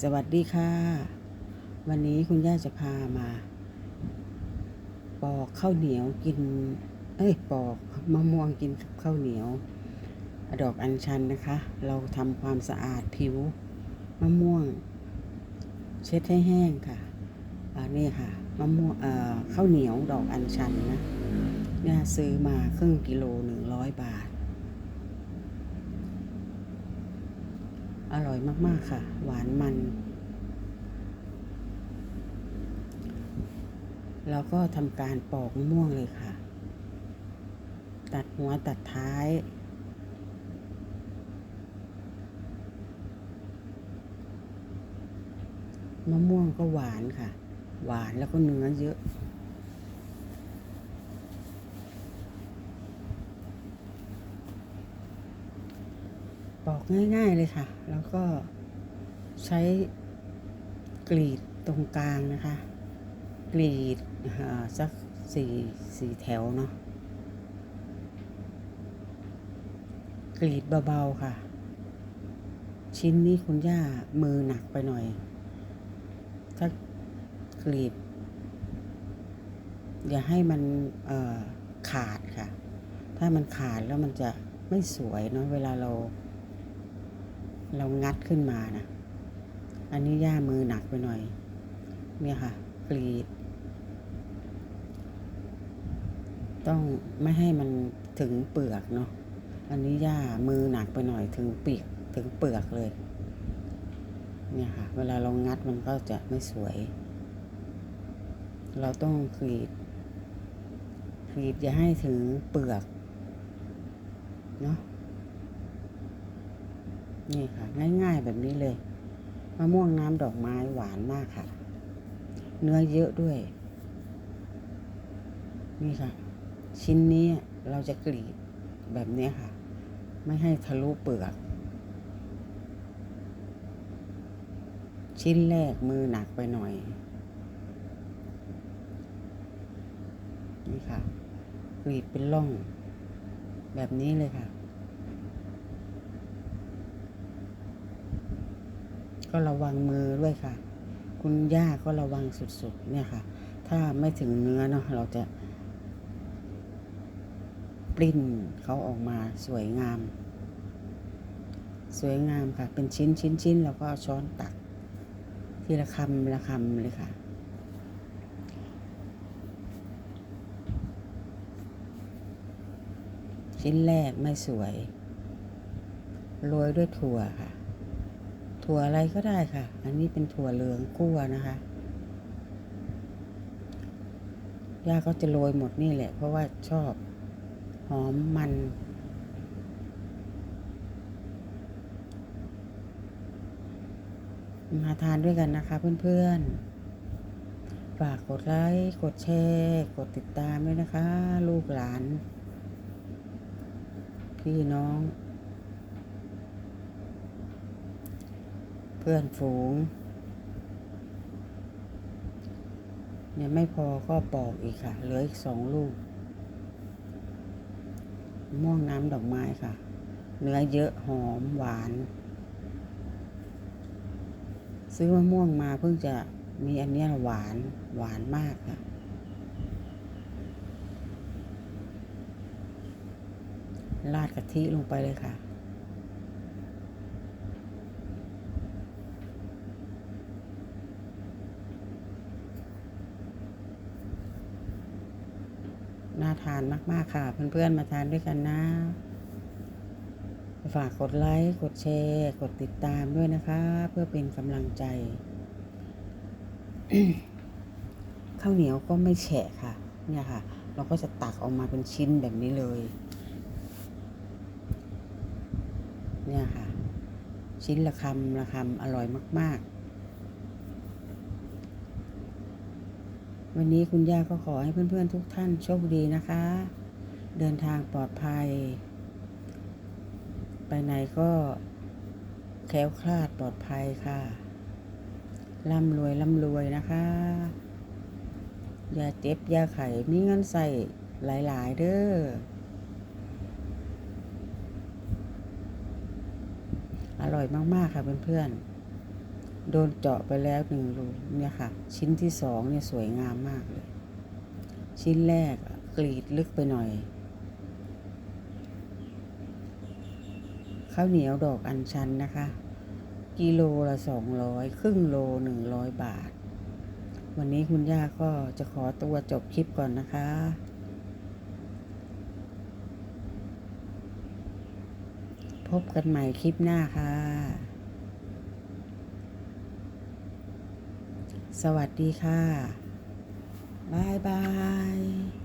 สวัสดีค่ะ วันนี้คุณย่าจะพามา ปอกข้าวเหนียวกิน เอ้ยปอกมะม่วงกินกับข้าวเหนียว ดอกอัญชันนะคะ เราทำความสะอาดผิวมะม่วง เช็ดให้แห้งค่ะอันนี้ค่ะมะม่วงเอ่อข้าวเหนียวดอกอัญชันนะเนี่ยซื้อมาครึ่งกิโลหนึ่งร้อยบาท อร่อยมาก ๆ ค่ะ หวานมัน แล้วก็ทำการปอกมะม่วงเลยค่ะ ตัดหัวตัดท้าย มะม่วงก็หวานค่ะ หวานแล้วก็เนื้อเยอะ ปอกง่าย ๆเลยค่ะ แล้วก็ใช้กรีดตรงกลางนะคะ กรีดสักสี่สี่แถวเนาะกรีดเบาๆค่ะ ชิ้นนี้คุณย่ามือหนักไปหน่อย ถ้ากรีด อย่าให้มันขาดค่ะ ถ้ามันขาดแล้วมันจะไม่สวยเนาะเวลาเรา เรางัดขึ้นมานะอันนี้ย่ามือหนักไปหน่อย เนี่ยค่ะกรีด ต้องไม่ให้มันถึงเปลือกเนาะอันนี้ย่ามือหนักไปหน่อยถึงปีกถึงเปลือกเลย เนี่ยค่ะ เวลาเรางัดมันก็จะไม่สวย เราต้องกรีดกรีดอย่าให้ถึงเปลือกเนาะ นี่ค่ะ ง่ายๆแบบนี้เลยมะม่วงน้ำดอกไม้หวานมากค่ะ เนื้อเยอะด้วย นี่ค่ะ ชิ้นนี้เราจะกรีดแบบนี้ค่ะ ไม่ให้ทะลุเปลือก ชิ้นแรกมือหนักไปหน่อย นี่ค่ะกรีดเป็นร่อง แบบนี้เลยค่ะ ก็ระวังมือด้วยค่ะ คุณย่าก็ระวังสุดๆ เนี่ยค่ะ ถ้าไม่ถึงเนื้อเนาะเราจะปริ้นเขาออกมาสวยงาม สวยงามค่ะ เป็นชิ้นชิ้นชิ้นแล้วก็เอาช้อนตัก ทีละคำละคำเลยค่ะชิ้นแรกไม่สวย โรยด้วยถั่วค่ะ ถั่วอะไรก็ได้ค่ะ อันนี้เป็นถั่วเหลืองคั่วนะคะย่าก็จะโรยหมดนี่แหละ เพราะว่าชอบ หอมมัน มาทานด้วยกันนะคะเพื่อนๆ ฝากกดไลค์กดแชร์ กดติดตามด้วยนะคะ ลูกหลาน พี่น้อง เพื่อนฝูง เนี่ยไม่พอก็ปอกอีกค่ะ เหลืออีกสองลูก ม่วงน้ำดอกไม้ค่ะ เนื้อเยอะหอมหวาน ซื้อมะม่วงมาเพิ่งจะมีอันนี้หวานหวานมากค่ะราดกะทิลงไปเลยค่ะ น่าทานมากๆค่ะ เพื่อนๆมาทานด้วยกันนะ ฝากกดไลค์ กดแชร์ กดติดตามด้วยนะคะ เพื่อเป็นกำลังใจข้าวเหนียวก็ไม่แฉะค่ะ เนี่ยค่ะ เราก็จะตักออกมาเป็นชิ้นแบบนี้เลย เนี่ยค่ะ ชิ้นละคำละคำอร่อยมาก ๆ วันนี้คุณย่าก็ขอให้เพื่อนๆทุกท่านโชคดีนะคะ เดินทางปลอดภัย ไปไหนก็แคล้วคลาดปลอดภัยค่ะ ร่ำรวยร่ำรวยนะคะ อย่าเจ็บอย่าไข่มีเงินใส่หลาย ๆ เด้ออร่อยมาก ๆ ค่ะเพื่อน ๆ โดนเจาะไปแล้วหนึ่งรูเนี่ยค่ะ ชิ้นที่สองเนี่ยสวยงามมากเลย ชิ้นแรกกรีดลึกไปหน่อย ข้าวเหนียวดอกอัญชันนะคะ กิโลละสองร้อยครึ่งโลหนึ่งร้อยบาท วันนี้คุณย่าก็จะขอตัวจบคลิปก่อนนะคะพบกันใหม่คลิปหน้าค่ะ สวัสดีค่ะบายบาย